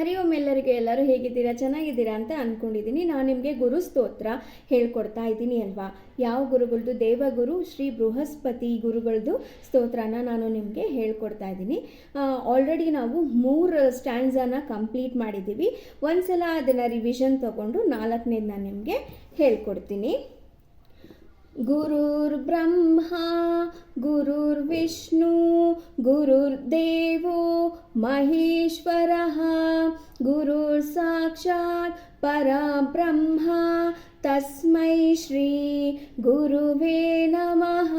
ಹರಿ ಓಂ ಎಲ್ಲರಿಗೂ ಎಲ್ಲರೂ ಹೇಗಿದ್ದೀರಾ? ಚೆನ್ನಾಗಿದ್ದೀರಾ ಅಂತ ಅಂದ್ಕೊಂಡಿದ್ದೀನಿ ನಾನು ನಿಮಗೆ ಗುರು ಸ್ತೋತ್ರ ಹೇಳ್ಕೊಡ್ತಾ ಇದ್ದೀನಿ ಅಲ್ವಾ? ಯಾವ ಗುರುಗಳದ್ದು ದೇವಗುರು, ಶ್ರೀ ಬೃಹಸ್ಪತಿ ಗುರುಗಳದ್ದು ಸ್ತೋತ್ರನ ನಾನು ನಿಮಗೆ ಹೇಳ್ಕೊಡ್ತಾ ಇದ್ದೀನಿ. ಆಲ್ರೆಡಿ ನಾವು ಮೂರು ಸ್ಟ್ಯಾಂಡ್ಸನ್ನು ಕಂಪ್ಲೀಟ್ ಮಾಡಿದ್ದೀವಿ. ಒಂದ್ಸಲ ಅದನ್ನು ರಿವಿಷನ್ ತಗೊಂಡು ನಾಲ್ಕನೇದು ನಾನು ನಿಮಗೆ ಹೇಳ್ಕೊಡ್ತೀನಿ. गुरुर्ब्रह्मा गुरुर्विष्णु गुरुर्देवो महेश्वरः गुरुर्साक्षात् परब्रह्म तस्मै श्री गुरुवे नमः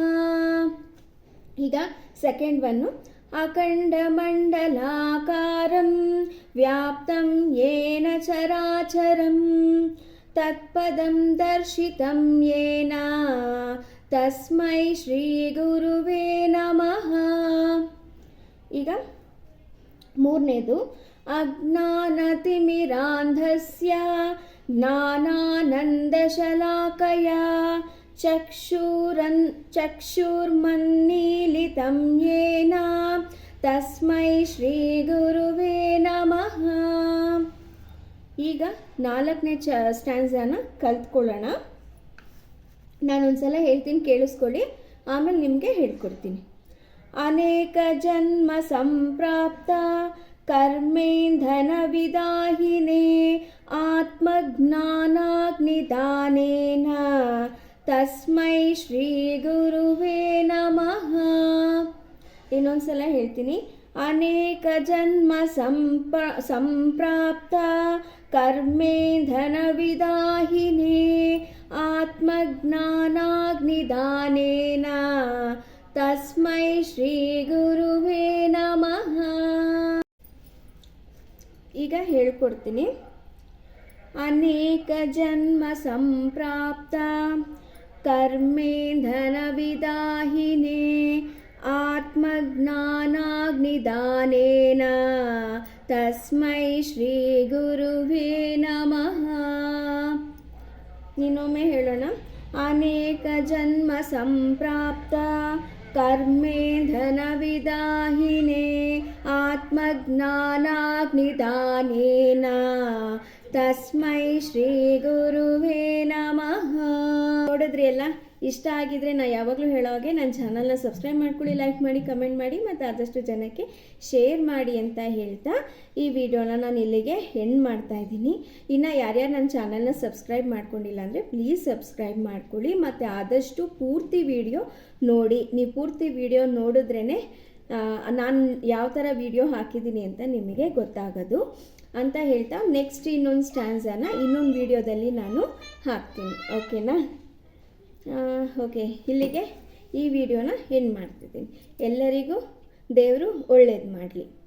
ಈಗ ಸೆಕೆಂಡ್ ಒನ್ನು ಅಖಂಡಮಂಡಲಾಕಾರಂ ವ್ಯಾಪ್ತಂ ಯೇನ ಚರಾಚರಂ ತತ್ಪದಂ ದರ್ಶಿತಂ ಯೇನ ತಸ್ಮೈ ಶ್ರೀ ಗುರುವೇ ನಮಃ ಈಗ ಮೂರನೇದು, ಅಜ್ಞಾನತಿಮಿರಾಂಧಸ್ಯ, ಜ್ಞಾನಾನಂದಶಲಾಕಯ, ಚಕ್ಷೂರನ್, ಚಕ್ಷುರ್ಮನ್ನೀಲಿತಂ ಯೇನ। ತಸ್ಮೈ ಶ್ರೀ ಗುರುವೇ ಈಗ ನಾಲ್ಕನೇ ಚ ಸ್ಟ್ಯಾಂಡ್ಸನ್ನು ಕಲ್ತ್ಕೊಳ್ಳೋಣ. ನಾನೊಂದ್ಸಲ ಹೇಳ್ತೀನಿ, ಕೇಳಿಸ್ಕೊಳ್ಳಿ. ಆಮೇಲೆ ನಿಮಗೆ ಹೇಳ್ಕೊಡ್ತೀನಿ. ಅನೇಕ ಜನ್ಮ ಸಂಪ್ರಾಪ್ತ ಕರ್ಮೇಂಧನ ವಿದಾಹಿನೇ ಆತ್ಮಜ್ಞಾನಾಗ್ನಿದಾನೇನ ತಸ್ಮೈ ಶ್ರೀ ಗುರುವೇ ನಮಃ. ಇನ್ನೊಂದ್ಸಲ ಹೇಳ್ತೀನಿ ಅನೇಕ ಜನ್ಮ ಸಂಪ, ಸಂಪ್ರಾಪ್ತ ಕರ್ಮೇಂಧನ ವಿದಾಹಿನೇ ಆತ್ಮಜ್ಞಾನಾಗ್ನಿದಾನೇನ ತಸ್ಮೈ ಶ್ರೀ ಗುರುವೇ ನಮಃ. ಈಗ ಹೇಳ್ಕೊಡ್ತೀನಿ. ಅನೇಕ ಜನ್ಮ ಸಂಪ್ರಾಪ್ತ ಕರ್ಮೇಂಧನ ಆತ್ಮಜ್ಞಾನಾಗ್ನಿದಾನೇನ ತಸ್ಮೈ ಶ್ರೀ ಗುರುವೇ ನಮಃ ಇನ್ನೊಮ್ಮೆ ಹೇಳೋಣ, ಅನೇಕ ಜನ್ಮ ಸಂಪ್ರಾಪ್ತ ಕರ್ಮೇಂಧನ ವಿದಾಹಿನೇ ಆತ್ಮಜ್ಞಾನಾಗ್ನಿದಾನೇನ ತಸ್ಮೈ ಶ್ರೀ ಗುರುವೇ ನಮಃ. ನೋಡಿದ್ರಿ ಅಲ್ಲ? ಇಷ್ಟ ಆಗಿದ್ರೆ ನಾ ಯಾವಾಗಲೂ ಹೇಳೋ ಹಾಗೆ ನನ್ನ ಚಾನಲ್ನ ಸಬ್ಸ್ಕ್ರೈಬ್ ಮಾಡ್ಕೊಳ್ಳಿ ಲೈಕ್ ಮಾಡಿ ಕಮೆಂಟ್ ಮಾಡಿ ಮತ್ತು ಆದಷ್ಟು ಜನಕ್ಕೆ ಶೇರ್ ಮಾಡಿ ಅಂತ ಹೇಳ್ತಾ ಈ ವಿಡಿಯೋನ ನಾನು ಇಲ್ಲಿಗೆ ಎಂಡ್ ಮಾಡ್ತಾ ಇದ್ದೀನಿ. ಇನ್ನು ಯಾರ್ಯಾರು ನನ್ನ ಚಾನಲ್ನ ಸಬ್ಸ್ಕ್ರೈಬ್ ಮಾಡ್ಕೊಂಡಿಲ್ಲ ಅಂದರೆ ಪ್ಲೀಸ್ ಸಬ್ಸ್ಕ್ರೈಬ್ ಮಾಡ್ಕೊಳ್ಳಿ ಮತ್ತು ಆದಷ್ಟು ಪೂರ್ತಿ ವಿಡಿಯೋ ನೋಡಿ. ನೀವು ಪೂರ್ತಿ ವಿಡಿಯೋ ನೋಡಿದ್ರೇ ನಾನು ಯಾವ ಥರ ವಿಡಿಯೋ ಹಾಕಿದ್ದೀನಿ ಅಂತ ನಿಮಗೆ ಗೊತ್ತಾಗೋದು ಅಂತ ಹೇಳ್ತಾ ನೆಕ್ಸ್ಟ್ ಇನ್ನೊಂದು ಸ್ಟ್ಯಾಂಡ್ಸನ್ನು ಇನ್ನೊಂದು ವಿಡಿಯೋದಲ್ಲಿ ನಾನು ಹಾಕ್ತೀನಿ. ಓಕೆನಾ ಓಕೆ ಇಲ್ಲಿಗೆ ಈ ವಿಡಿಯೋನ ಎಂಡ್ ಮಾಡ್ತಿದ್ದೀನಿ. ಎಲ್ಲರಿಗೂ ದೇವರು ಒಳ್ಳೇದು ಮಾಡಲಿ.